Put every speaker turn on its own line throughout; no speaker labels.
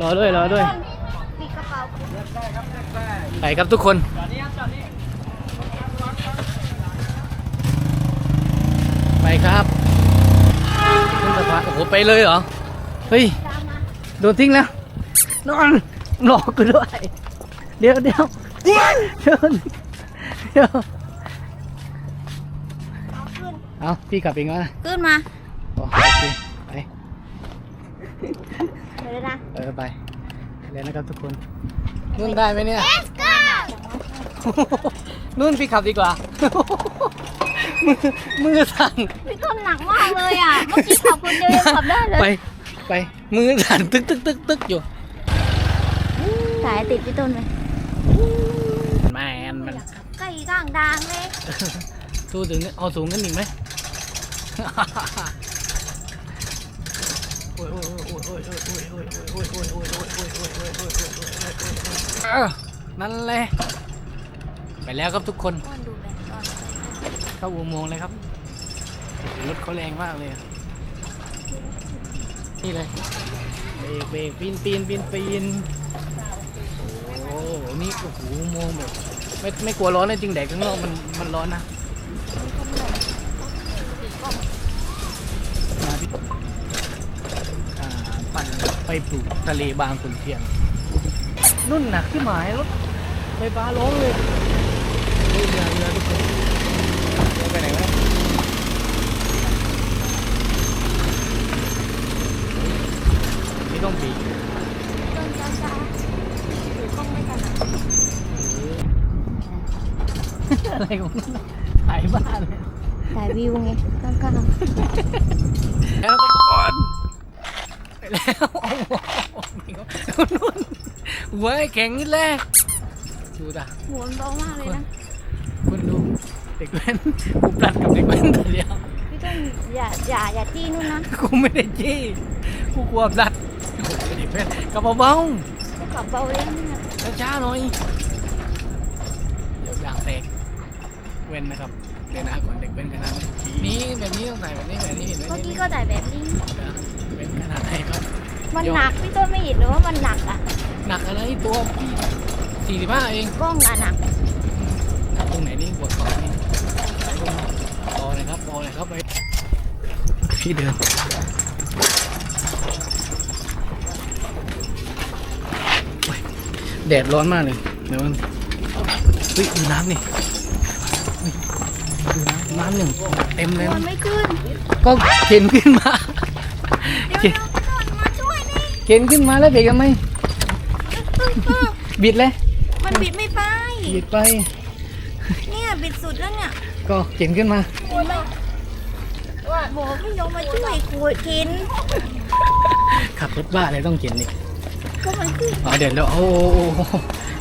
รอด้วยรอด้วยไปครับทุกคนไปครับขึ้นสะพานโอ้โหไปเลยเหรอเฮ้ยโดนทิ้งแล้วนอนหลอกกูด้วย เดี๋ยวเดี๋ยวเดี๋ยวเดี๋ยว
เอา
พี่กลับเองวะ
ขึ้นมา
โอเคไป
ไปเลยนะ
เออไปเรียนะครับทุกคน นุ่นได้ไหมเนี่ยนุ่นพี่ขับดีกว่า มือมือสั่น
พี่ก้มหนักมากเลยอะ เมื่อกี้ขับคนเดียวขับได้เลย
ไปไปมือสั่นตึกตึกตึกตึกอยู่
สายติดพี่ต้นไหม
แมนมัน
ใกล้ข้างดังเลย
ดูถึงเอาสูงขึ้นอีกไหมโอ้ยโอ้ยโอ้ยโอ้ยโอ้ย นั่นแหละไปแล้วค
รับทุกคน
เข้าอุโมงเลยครับรถเขาแรงมากเลย นี่เลยเบรกเบรกปีนปีนปีนปีนโอ้โหนี่โอ้โหอุโมงค์แบบไม่ไม่กลัวร้อนเลยจริงแดดข้างนอกมันมันร้อนนะ ไปปลูกทะเลบางขุนเทียน นุ่นหนักที่หมายรถไฟฟ้าร้องเลยเฮ้ยเรือเรือทุกคนเรือไปไหนวะเนี่ยไม่ต้องบีบ
ต้นช้าๆถือกล้องไม่ถนัด
อะไรของมันถ่ายบ้านเลย
ถ่ายวิวไงข้าง
แล้วก็ก่อนไป แล้วโอ้โหนี่ก็นุ่นหัวไอ้แข็งนิดแรกดูตา
ๆหัวมันเบามากเลยนะ
คุณดูเด็กแว้นกูปลัดกับเด็กแว้นแต่เดียว
พี่ต้นอย่าอย่าอย่าจี้นู่นนะ
กูไม่ได้จี้กูกลัวปลัดโอ้โหเด็กแว้นกระเป๋าเบา
ก็ขับเบาเล่นนะ
ช้าๆหน่อยเดี๋ยวอย่างแตก เว้นนะครับเดี๋ยวนะก่อนเด็กเว้นขนาดนี้นี่แบบนี้ต้องใส่แบบนี้แบบนี้เห็นไหม
เมื่อกี้
นี่
ก็ถ่ายแบบนี้
เว้นขนาดไหนครับ
มันหนักพี่ต้นไม่เห็นหรือว่ามันหนักอะ
หนักอะไรตัวพี่สี่สิบห้าเอง
กล้องอะหนัก
หนักตรงไหนนี่หัวคอนี่ไปลงมาพอเลยครับพอเลยครับไปพี่เดินโอ้ยแดดร้อนมากเลยเดี๋ยวมันเฮ้ยดูน้ำนี่เฮ้ยดู น้ำน้ำหนึ่งเต็มเลย
มันไม่ขึ้น
ก็เข็นขึ้นมา
เดี๋ยวนะพี่ต้นมาช่วยดิ
เข็นขึ้นมาแล้วเบรกทำไมบิดเลย
มันบิดไม่ไป
บิดไป
เนี่ยบิดสุดแล้วเนี่ย
ก็เข็นขึ้นมา
โอ้ยบอกพี่ยกมาช่วยขวดกิน
ขับรถบ้าอะไรต้องเข็นอีก
ก็มันขึ้น
อ๋อเดี๋ยวเราโอ้โอ้โอ้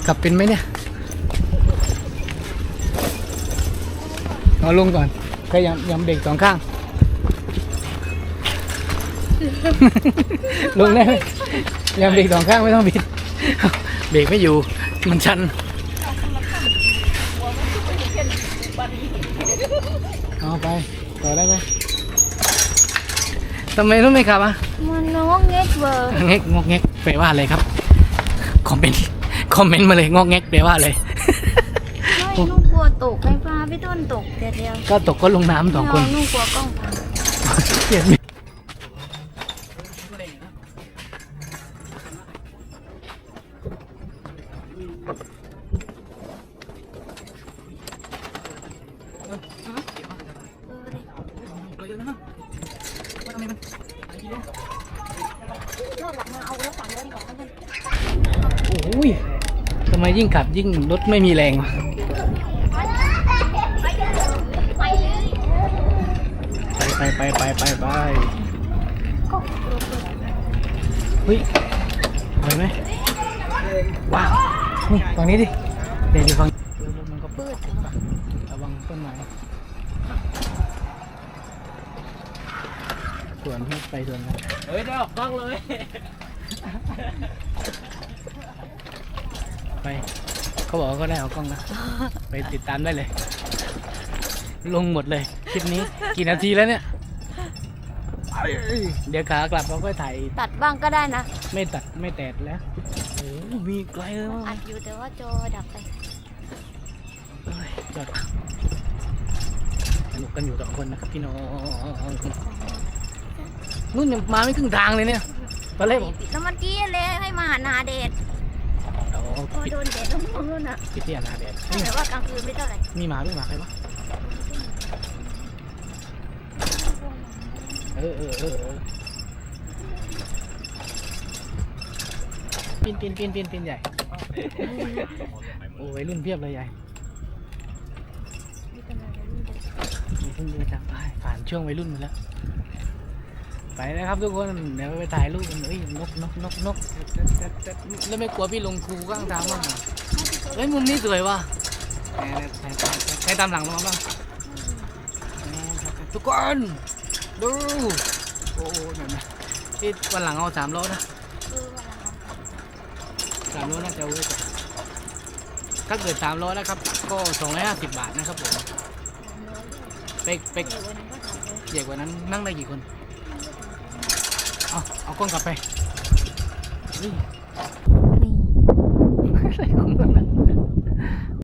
ขับเป็นไหมเนี่ย เอาลงก่อนแค่ยำยำเบรกสองข้าง ลงได้ไหมยำเบรกสองข้างไม่ต้องบิด เบรกไม่อยู่ มันชัน เอาไป ต่อได้ไหมทำไมต้องไม่ขับอะ
มันน้องเง็กเบอร์
งกงกแงกแปลว่าอะไรครับ คอมเมนต์ คอมเมนต์มาเลยงอกแงกแปลว่าอะไร
ไม่ลูกกลัว ตกไฟฟ้าพี่ต้นตกเดี๋ยวเดียว
ก็ตกก็ลงน้ำสองคน
ลูกกลัวกล้อง
เกลียดโอ้ยทำไมยิ่งขับยิ่งรถไม่มีแรงวะ
ไปเลย
ไปไปไปไปไปไปเฮ้ยไปไหมว้าวนี่ตรงนี้ดิเดี๋ยวดูฟังมันก็เปิดระวังต้นไม้สวนที่ไปสวนกันเฮ้ยได้ออกกล้องเลยไปเขาบอกว่าก็ได้ออกกล้องนะไปติดตามได้เลย ลงหมดเลยคลิปนี้กี่นาทีแล้วเนี่ยไปเดี๋ยวขากลับเราก็ถ่าย
ตัดบ้างก็ได้นะ
ไม่ตัดไม่แตดแล้วโอ้โหมีไกลเลย
อั
ว่ะ
ดอยู่แต่ว่าจอดับไป
เอ้ยจอดสนุกกันอยู่สองคนนะครับพี่น้องนู่นยังมาไม่ครึ่งทางเลยเนี่ยตอนแรกผม
แล้วเมื่อกี้เลยให้มาหานาเดช
โอ้
พอ
ปิด
โดนแดดแล้วมองนู่นน่ะ
ปิดที่อาณาแดด
แต่ว่ากลางคืนไม่เท่าไหร่
มีหมาด้วยหมาใครวะ เออเออเออเออปีนปีนปีนปีนปีนใหญ่ โอ้ยรุ่นเพียบเลยใหญ่มีเพิ่งเดินจากไปผ่านช่วงวัยรุ่นมาแล้ว ไปแล้วครับทุกคน เดี๋ยวไปถ่ายรูปกันเอ้ยนกนกนกนกแล้วไม่กลัวพี่ลงครูข้างทางบ้างเหรอเฮ้ยมุมนี้สวยว่ะแหมใครใครใครตามหลังเรามาบ้างแหมทุกคน ดู โอ้โหเห็นไหมที่วันหลังเอาสามล้อนะสามล้อน่าจะเวิร์กถ้าเกิดสามล้อนะครับ ก็สองร้อยห้าสิบบาทนะครับผมไปไป
เดี๋ยววันนั้นก็ทำเลย
ใหญ่กว่านั้นนั่งได้กี่คน เอาเอากล้องกลับไป